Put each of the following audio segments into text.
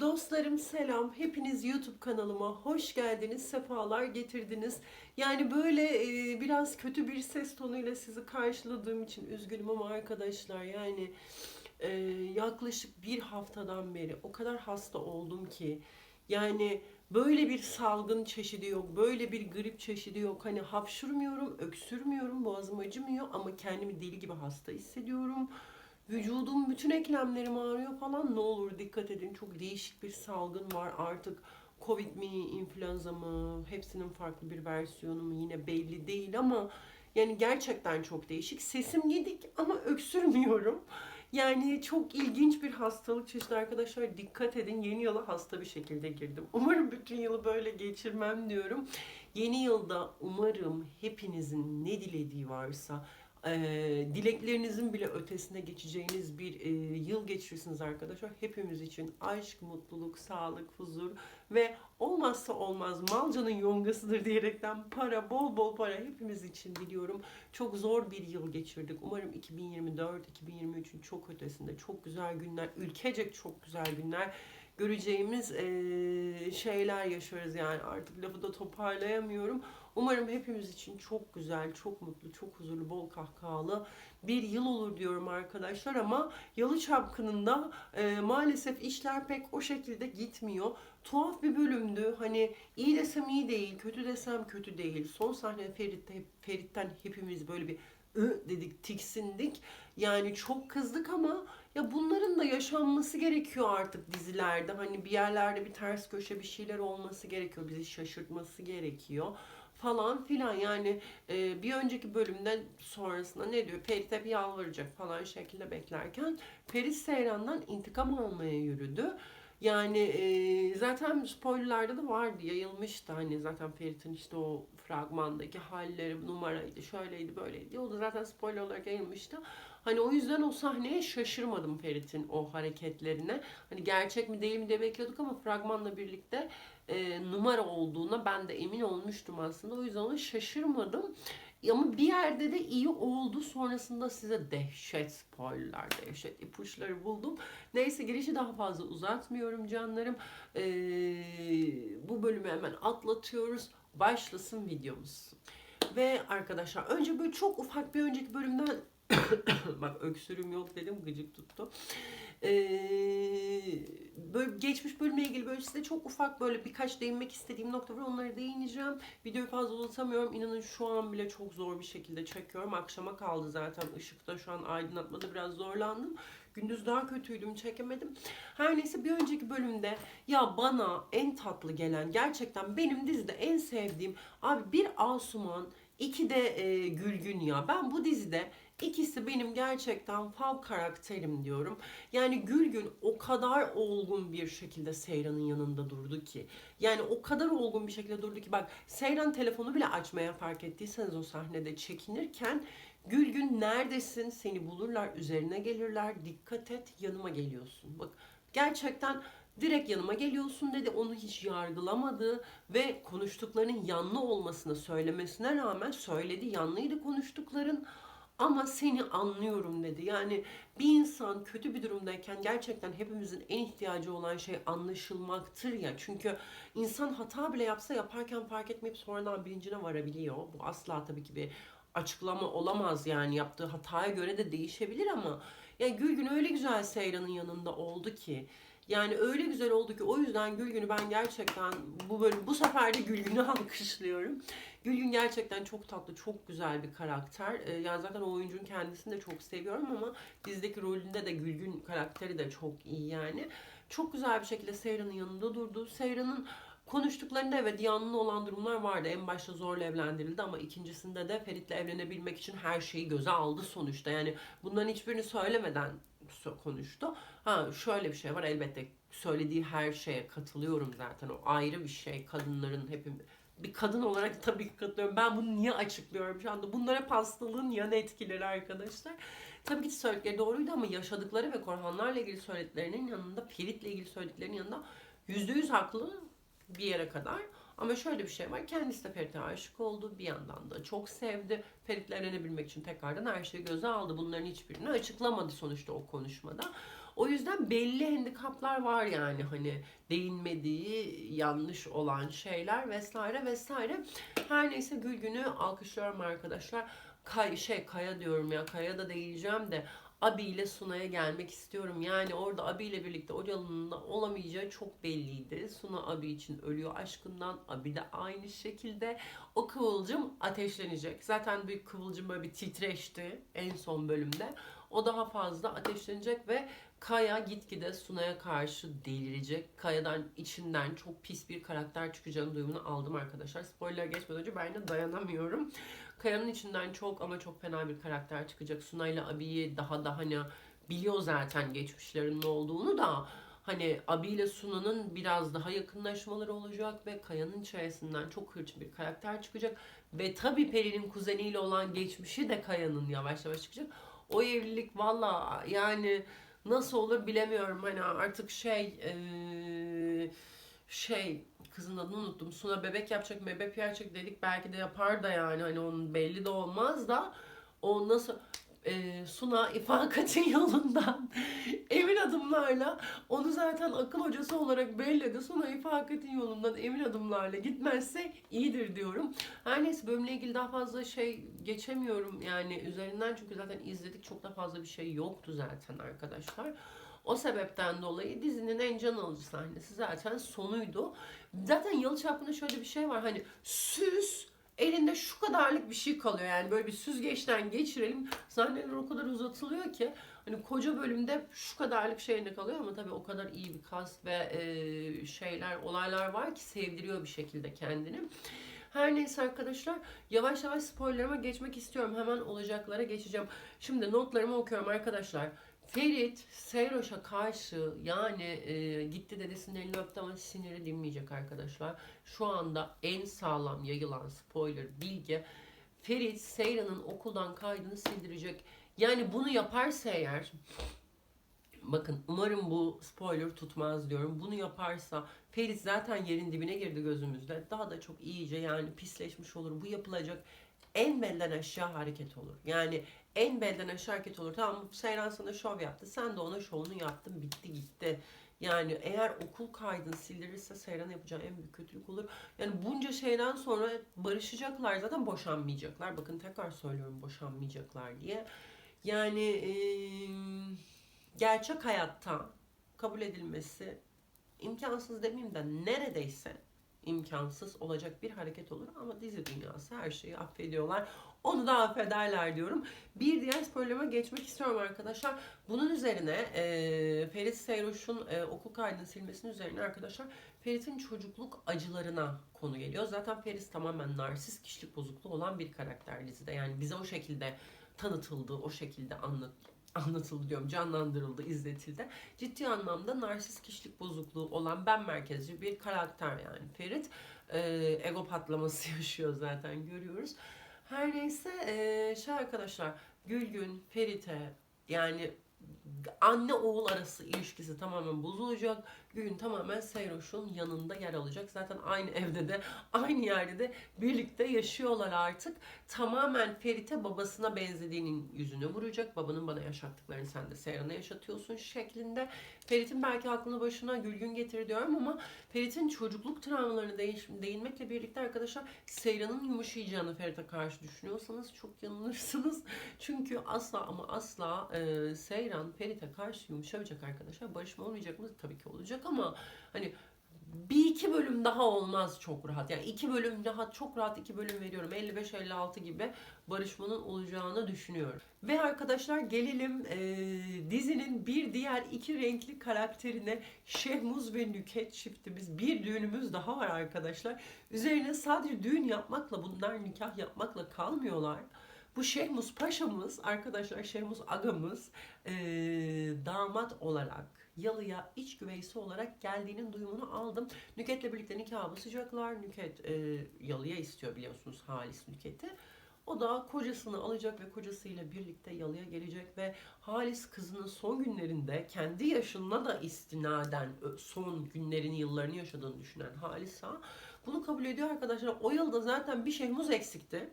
Dostlarım selam. Hepiniz YouTube kanalıma hoş geldiniz, sefalar getirdiniz. Yani böyle e, biraz kötü bir ses tonuyla sizi karşıladığım için üzgünüm ama arkadaşlar yani e, yaklaşık bir haftadan beri o kadar hasta oldum ki yani böyle bir salgın çeşidi yok, böyle bir grip çeşidi yok. Hani hapşurmuyorum, öksürmüyorum, boğazım acımıyor ama kendimi deli gibi hasta hissediyorum. Vücudum bütün eklemlerim ağrıyor falan. Ne olur dikkat edin. Çok değişik bir salgın var artık. Covid mi, influenza mı, hepsinin farklı bir versiyonu mu yine belli değil ama yani gerçekten çok değişik. Sesim yedik ama öksürmüyorum. Yani çok ilginç bir hastalık çeşidi arkadaşlar. Dikkat edin yeni yıla hasta bir şekilde girdim. Umarım bütün yılı böyle geçirmem diyorum. Yeni yılda umarım hepinizin ne dilediği varsa e, dileklerinizin bile ötesine geçeceğiniz bir e, yıl geçirirsiniz arkadaşlar. Hepimiz için aşk, mutluluk, sağlık, huzur ve olmazsa olmaz malcanın yongasıdır diyerekten para, bol bol para hepimiz için diliyorum. Çok zor bir yıl geçirdik. Umarım 2024, 2023'ün çok ötesinde çok güzel günler, ülkecek çok güzel günler göreceğimiz e, şeyler yaşarız yani artık lafı da toparlayamıyorum. Umarım hepimiz için çok güzel, çok mutlu, çok huzurlu, bol kahkahalı bir yıl olur diyorum arkadaşlar ama Yalı Çapkını'nda e, maalesef işler pek o şekilde gitmiyor. Tuhaf bir bölümdü. Hani iyi desem iyi değil, kötü desem kötü değil. Son sahne Ferit'te, Ferit'ten hepimiz böyle bir ı dedik, tiksindik. Yani çok kızdık ama ya bunların da yaşanması gerekiyor artık dizilerde. Hani bir yerlerde bir ters köşe bir şeyler olması gerekiyor. Bizi şaşırtması gerekiyor falan filan yani e, bir önceki bölümden sonrasında ne diyor Ferit hep yalvaracak falan şekilde beklerken Ferit Seyran'dan intikam almaya yürüdü. Yani e, zaten spoilerlarda da vardı yayılmıştı hani zaten Ferit'in işte o fragmandaki halleri numaraydı şöyleydi böyleydi o da zaten spoiler olarak yayılmıştı. Hani o yüzden o sahneye şaşırmadım Ferit'in o hareketlerine. Hani gerçek mi değil mi diye bekliyorduk ama fragmanla birlikte e, numara olduğuna ben de emin olmuştum aslında. O yüzden ona şaşırmadım. Ama bir yerde de iyi oldu. Sonrasında size dehşet spoiler, dehşet ipuçları buldum. Neyse girişi daha fazla uzatmıyorum canlarım. Ee, bu bölümü hemen atlatıyoruz. Başlasın videomuz. Ve arkadaşlar önce böyle çok ufak bir önceki bölümden bak öksürüm yok dedim gıcık tuttu. Ee, böyle geçmiş bölümle ilgili böyle size çok ufak böyle birkaç değinmek istediğim nokta var. Onlara değineceğim. Videoyu fazla uzatamıyorum. İnanın şu an bile çok zor bir şekilde çekiyorum. Akşama kaldı zaten ışıkta şu an aydınlatmada biraz zorlandım. Gündüz daha kötüydüm çekemedim. Her neyse bir önceki bölümde ya bana en tatlı gelen gerçekten benim dizide en sevdiğim abi bir Asuman iki de e, Gülgün ya. Ben bu dizide İkisi benim gerçekten fav karakterim diyorum. Yani Gülgün o kadar olgun bir şekilde Seyran'ın yanında durdu ki. Yani o kadar olgun bir şekilde durdu ki bak Seyran telefonu bile açmaya fark ettiyseniz o sahnede çekinirken Gülgün neredesin seni bulurlar üzerine gelirler dikkat et yanıma geliyorsun. Bak gerçekten direkt yanıma geliyorsun dedi. Onu hiç yargılamadı ve konuştuklarının yanlı olmasını söylemesine rağmen söyledi. Yanlıydı konuştukların ama seni anlıyorum dedi. Yani bir insan kötü bir durumdayken gerçekten hepimizin en ihtiyacı olan şey anlaşılmaktır ya. Çünkü insan hata bile yapsa yaparken fark etmeyip sonradan bilincine varabiliyor. Bu asla tabii ki bir açıklama olamaz yani yaptığı hataya göre de değişebilir ama ya Gülgün öyle güzel Seyran'ın yanında oldu ki yani öyle güzel oldu ki o yüzden Gülgün'ü ben gerçekten bu bölüm bu sefer de Gülgün'ü alkışlıyorum. Gülgün gerçekten çok tatlı, çok güzel bir karakter. Ee, yani zaten o oyuncunun kendisini de çok seviyorum ama dizdeki rolünde de Gülgün karakteri de çok iyi yani. Çok güzel bir şekilde Seyran'ın yanında durdu. Seyran'ın konuştuklarında evet yanlı olan durumlar vardı. En başta zorla evlendirildi ama ikincisinde de Ferit'le evlenebilmek için her şeyi göze aldı sonuçta. Yani bunların hiçbirini söylemeden konuştu. Ha şöyle bir şey var elbette söylediği her şeye katılıyorum zaten. O ayrı bir şey. Kadınların hepim bir kadın olarak tabii ki katılıyorum. Ben bunu niye açıklıyorum şu anda? Bunlar hep hastalığın yan etkileri arkadaşlar. Tabii ki söyledikleri doğruydu ama yaşadıkları ve Korhanlarla ilgili söylediklerinin yanında, Ferit'le ilgili söylediklerinin yanında yüzde yüz haklı bir yere kadar. Ama şöyle bir şey var. Kendisi de Ferit'e aşık oldu. Bir yandan da çok sevdi. Ferit'le evlenebilmek için tekrardan her şeyi göze aldı. Bunların hiçbirini açıklamadı sonuçta o konuşmada. O yüzden belli handikaplar var yani hani değinmediği yanlış olan şeyler vesaire vesaire. Her neyse Gülgün'ü alkışlıyorum arkadaşlar. Kay, şey Kaya diyorum ya Kaya da değileceğim de Abi ile Suna'ya gelmek istiyorum. Yani orada Abi ile birlikte Ocalı'nın olamayacağı çok belliydi. Suna Abi için ölüyor aşkından. Abi de aynı şekilde o kıvılcım ateşlenecek. Zaten bir kıvılcım böyle bir titreşti en son bölümde. O daha fazla ateşlenecek ve Kaya gitgide Suna'ya karşı delirecek. Kaya'dan içinden çok pis bir karakter çıkacağını duyumunu aldım arkadaşlar. Spoiler geçmeden önce ben de dayanamıyorum. Kaya'nın içinden çok ama çok fena bir karakter çıkacak. Suna ile Abi'yi daha da hani biliyor zaten geçmişlerinin olduğunu da hani Abi ile Suna'nın biraz daha yakınlaşmaları olacak ve Kaya'nın içerisinden çok hırçın bir karakter çıkacak. Ve tabii Peri'nin kuzeniyle olan geçmişi de Kaya'nın yavaş yavaş çıkacak. O evlilik valla yani nasıl olur bilemiyorum. Hani artık şey eee, şey kızın adını unuttum. Suna bebek yapacak, bebek yapacak dedik. Belki de yapar da yani hani onun belli de olmaz da o nasıl e, Suna ifakatin yolundan emin adımlarla onu zaten akıl hocası olarak belledi. Suna ifakatin yolundan emin adımlarla gitmezse iyidir diyorum. Her neyse bölümle ilgili daha fazla şey geçemiyorum yani üzerinden çünkü zaten izledik çok da fazla bir şey yoktu zaten arkadaşlar. O sebepten dolayı dizinin en can alıcı sahnesi zaten sonuydu. Zaten Yalı Çapkın'da şöyle bir şey var hani süs elinde şu kadarlık bir şey kalıyor yani böyle bir süzgeçten geçirelim sahneler o kadar uzatılıyor ki hani koca bölümde şu kadarlık şeyinde kalıyor ama tabii o kadar iyi bir kas ve e, şeyler olaylar var ki sevdiriyor bir şekilde kendini. Her neyse arkadaşlar yavaş yavaş spoilerıma geçmek istiyorum. Hemen olacaklara geçeceğim. Şimdi notlarımı okuyorum arkadaşlar. Ferit Seyroş'a karşı yani e, gitti dedesinin elini öptü ama siniri dinmeyecek arkadaşlar. Şu anda en sağlam yayılan spoiler bilgi Ferit Seyran'ın okuldan kaydını sildirecek. Yani bunu yaparsa eğer bakın umarım bu spoiler tutmaz diyorum. Bunu yaparsa Ferit zaten yerin dibine girdi gözümüzde. Daha da çok iyice yani pisleşmiş olur. Bu yapılacak en belden aşağı hareket olur. Yani en belden aşağı hareket olur. Tamam Seyran sana şov yaptı. Sen de ona şovunu yaptın. Bitti gitti. Yani eğer okul kaydını sildirirse Seyran yapacağı en büyük kötülük olur. Yani bunca şeyden sonra barışacaklar zaten boşanmayacaklar. Bakın tekrar söylüyorum boşanmayacaklar diye. Yani eee, gerçek hayatta kabul edilmesi imkansız demeyeyim de neredeyse imkansız olacak bir hareket olur ama dizi dünyası her şeyi affediyorlar. Onu da affederler diyorum. Bir diğer spoilerime geçmek istiyorum arkadaşlar. Bunun üzerine e, Ferit Seyroş'un e, okul kaydını silmesinin üzerine arkadaşlar Ferit'in çocukluk acılarına konu geliyor. Zaten Ferit tamamen narsist kişilik bozukluğu olan bir karakter dizide. Yani bize o şekilde tanıtıldı, o şekilde anlat anlatıldı diyorum, canlandırıldı, izletildi. Ciddi anlamda narsist kişilik bozukluğu olan ben merkezci bir karakter yani Ferit. E, ego patlaması yaşıyor zaten görüyoruz. Her neyse e, şey arkadaşlar Gülgün, Ferit'e yani anne oğul arası ilişkisi tamamen bozulacak. Gülgün tamamen Seyroş'un yanında yer alacak. Zaten aynı evde de aynı yerde de birlikte yaşıyorlar artık. Tamamen Ferit'e babasına benzediğinin yüzüne vuracak. Babanın bana yaşattıklarını sen de Seyran'a yaşatıyorsun şeklinde. Ferit'in belki aklını başına Gülgün getir diyorum ama Ferit'in çocukluk travmalarını değinmekle birlikte arkadaşlar Seyran'ın yumuşayacağını Ferit'e karşı düşünüyorsanız çok yanılırsınız. Çünkü asla ama asla e, Seyran Ferit'e karşı yumuşamayacak arkadaşlar. Barışma olmayacak mı? Tabii ki olacak ama hani bir iki bölüm daha olmaz çok rahat. Yani iki bölüm daha çok rahat iki bölüm veriyorum. 55-56 gibi barışmanın olacağını düşünüyorum. Ve arkadaşlar gelelim e, dizinin bir diğer iki renkli karakterine Şehmuz ve Nüket çiftimiz. Bir düğünümüz daha var arkadaşlar. Üzerine sadece düğün yapmakla bunlar nikah yapmakla kalmıyorlar. Bu Şehmuz Paşa'mız arkadaşlar Şehmuz Agamız e, damat olarak Yalı'ya iç güveysi olarak geldiğinin duyumunu aldım. Nüket'le birlikte nikah basacaklar. Nüket e, Yalı'ya istiyor biliyorsunuz Halis Nüket'i. O da kocasını alacak ve kocasıyla birlikte Yalı'ya gelecek ve Halis kızının son günlerinde kendi yaşına da istinaden son günlerini yıllarını yaşadığını düşünen Halisa bunu kabul ediyor arkadaşlar. O yılda zaten bir Şehmuz eksikti.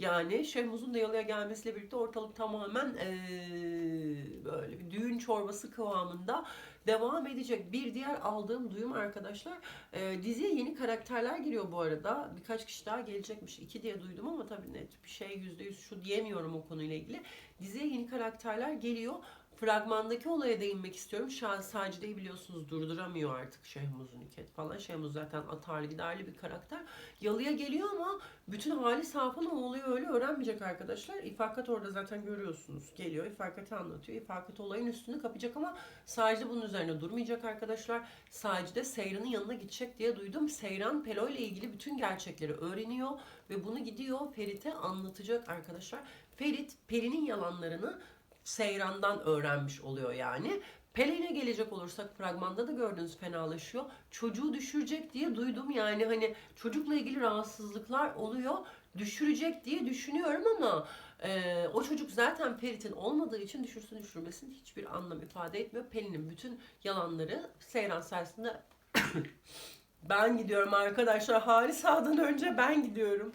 Yani Şehmuz'un da yalıya gelmesiyle birlikte ortalık tamamen eee, böyle bir düğün çorbası kıvamında devam edecek. Bir diğer aldığım duyum arkadaşlar eee, diziye yeni karakterler giriyor bu arada. Birkaç kişi daha gelecekmiş. iki diye duydum ama tabii net bir şey yüzde yüz şu diyemiyorum o konuyla ilgili. Diziye yeni karakterler geliyor. Fragmandaki olaya değinmek istiyorum. Şah Sacide'yi biliyorsunuz durduramıyor artık Şehmuz Nüket falan. Şehmuz zaten atarlı giderli bir karakter. Yalıya geliyor ama bütün hali safhalı mı oluyor öyle öğrenmeyecek arkadaşlar. İfakat orada zaten görüyorsunuz. Geliyor İfakat'i anlatıyor. İfakat olayın üstünü kapacak ama Sacide bunun üzerine durmayacak arkadaşlar. Sacide Seyran'ın yanına gidecek diye duydum. Seyran Pelo ile ilgili bütün gerçekleri öğreniyor ve bunu gidiyor Ferit'e anlatacak arkadaşlar. Ferit Peri'nin yalanlarını Seyran'dan öğrenmiş oluyor yani. Pelin'e gelecek olursak fragmanda da gördüğünüz fenalaşıyor. Çocuğu düşürecek diye duydum yani hani çocukla ilgili rahatsızlıklar oluyor. Düşürecek diye düşünüyorum ama e, o çocuk zaten Ferit'in olmadığı için düşürsün düşürmesin hiçbir anlam ifade etmiyor. Pelin'in bütün yalanları Seyran sayesinde ben gidiyorum arkadaşlar. Halisa'dan önce ben gidiyorum.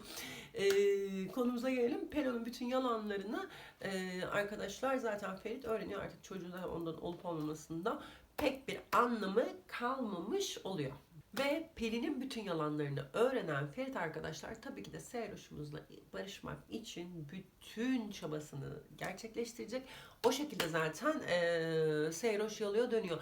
Ee, konumuza gelelim. Pelo'nun bütün yalanlarını e, arkadaşlar zaten Ferit öğreniyor artık çocuğun da ondan olup olmamasında pek bir anlamı kalmamış oluyor. Ve Pelin'in bütün yalanlarını öğrenen Ferit arkadaşlar tabii ki de Seyroş'umuzla barışmak için bütün çabasını gerçekleştirecek. O şekilde zaten e, Seyroş yalıya dönüyor.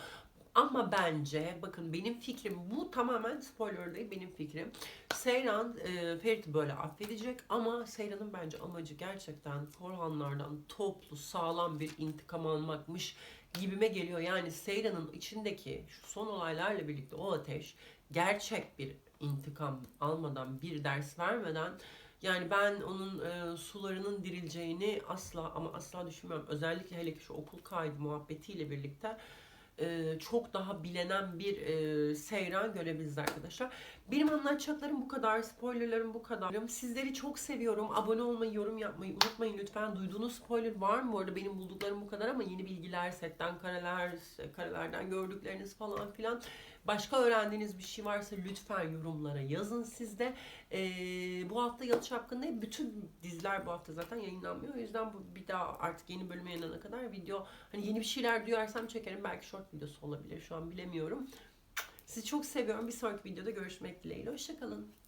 Ama bence bakın benim fikrim bu tamamen spoiler değil benim fikrim. Seyran e, Ferit'i böyle affedecek ama Seyran'ın bence amacı gerçekten Korhanlardan toplu sağlam bir intikam almakmış gibime geliyor. Yani Seyran'ın içindeki şu son olaylarla birlikte o ateş gerçek bir intikam almadan bir ders vermeden yani ben onun e, sularının dirileceğini asla ama asla düşünmüyorum. Özellikle hele ki şu okul kaydı muhabbetiyle birlikte e, çok daha bilenen bir e, seyran görebiliriz arkadaşlar. Benim anlatacaklarım bu kadar, spoilerlarım bu kadar. Sizleri çok seviyorum. Abone olmayı, yorum yapmayı unutmayın lütfen. Duyduğunuz spoiler var mı bu arada? Benim bulduklarım bu kadar ama yeni bilgiler, setten kareler, karelerden gördükleriniz falan filan. Başka öğrendiğiniz bir şey varsa lütfen yorumlara yazın siz de. Ee, bu hafta Yalı Çapkın'da bütün diziler bu hafta zaten yayınlanmıyor. O yüzden bu bir daha artık yeni bölüm yayınlanana kadar video hani yeni bir şeyler duyarsam çekerim. Belki short videosu olabilir. Şu an bilemiyorum. Sizi çok seviyorum. Bir sonraki videoda görüşmek dileğiyle. Hoşçakalın.